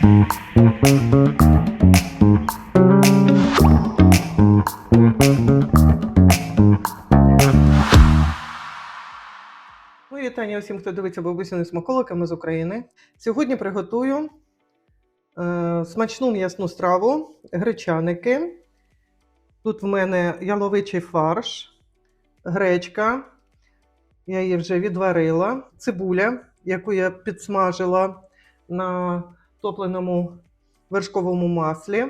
Вітання всім, хто дивиться бабусіни смаколиками з України. Сьогодні приготую е, смачну м'ясну страву, гречаники. Тут в мене яловичий фарш, гречка. Я її вже відварила, цибуля, яку я підсмажила на топленому вершковому маслі,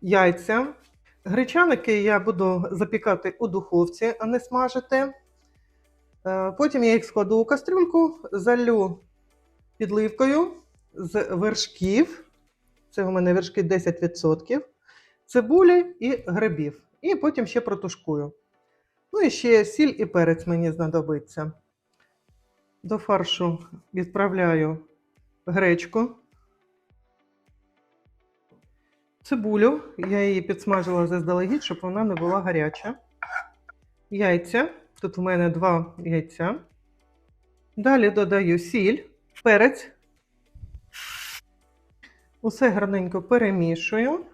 яйця. Гречаники я буду запікати у духовці, а не смажити. Е, Потім я їх складу у кастрюльку, залю підливкою з вершків. Це у мене вершки 10%, цибулі і грибів. І потім ще протушкую. Ну і ще сіль і перець мені знадобиться. До фаршу відправляю гречку, цибулю. Я її підсмажила заздалегідь, щоб вона не була гаряча. Яйця. Тут в мене два яйця. Далі додаю сіль, перець. Усе гарненько перемішую.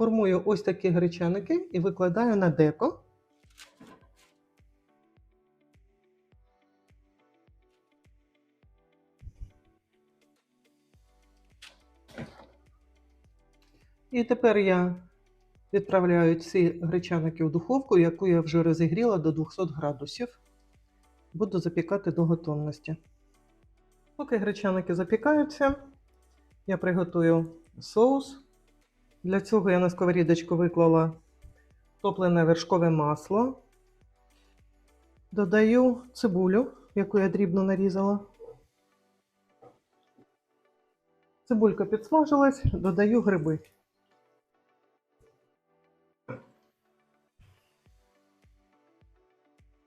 Формую ось такі гречаники і викладаю на деко. І тепер я відправляю ці гречаники у духовку, яку я вже розігріла до 200 градусів. Буду запікати до готовності. Поки гречаники запікаються, я приготую соус. Для цього я на сковорідочку виклала топлене вершкове масло. Додаю цибулю, яку я дрібно нарізала. Цибулька підсмажилась, додаю гриби.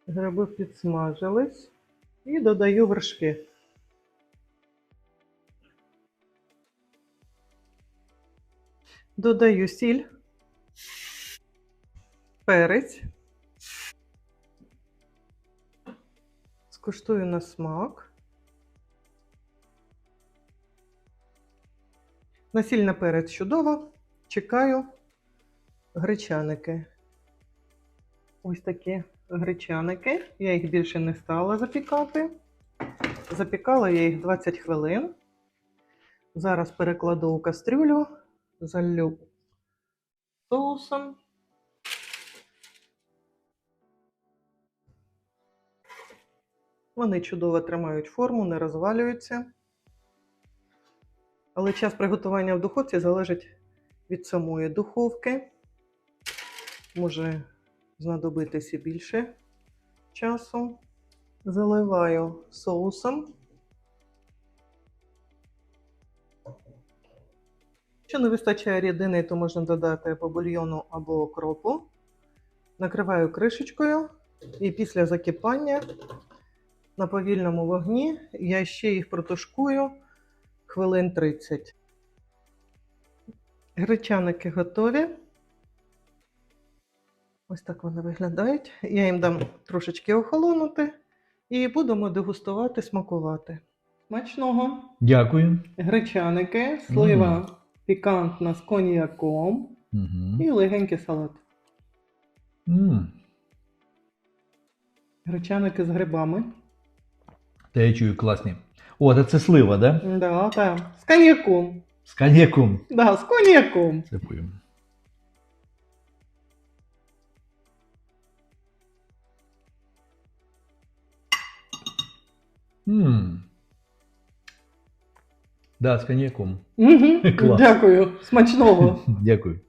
Гриби підсмажились і додаю вершки. Додаю сіль, перець, скуштую на смак. На сіль на перець чудово. Чекаю гречаники. Ось такі гречаники. Я їх більше не стала запікати. Запікала я їх 20 хвилин. Зараз перекладу у кастрюлю залью соусом. Вони чудово тримають форму, не розвалюються. Але час приготування в духовці залежить від самої духовки. Може знадобитися більше часу. Заливаю соусом. Якщо не вистачає рідини, то можна додати або бульйону, або окропу. Накриваю кришечкою і після закипання на повільному вогні я ще їх протушкую хвилин 30. Гречаники готові. Ось так вони виглядають. Я їм дам трошечки охолонути і будемо дегустувати, смакувати. Смачного! Дякую. Гречаники, слива пікантна з коньяком Угу. і легенький салат. м Гречаники з грибами. Та я чую класні. О, та це слива, да? Да, так. З коньяком. З коньяком. Да, з коньяком. Це пою. Мм. Да, з коньяком. Угу. Клас. Дякую. Смачного. Дякую.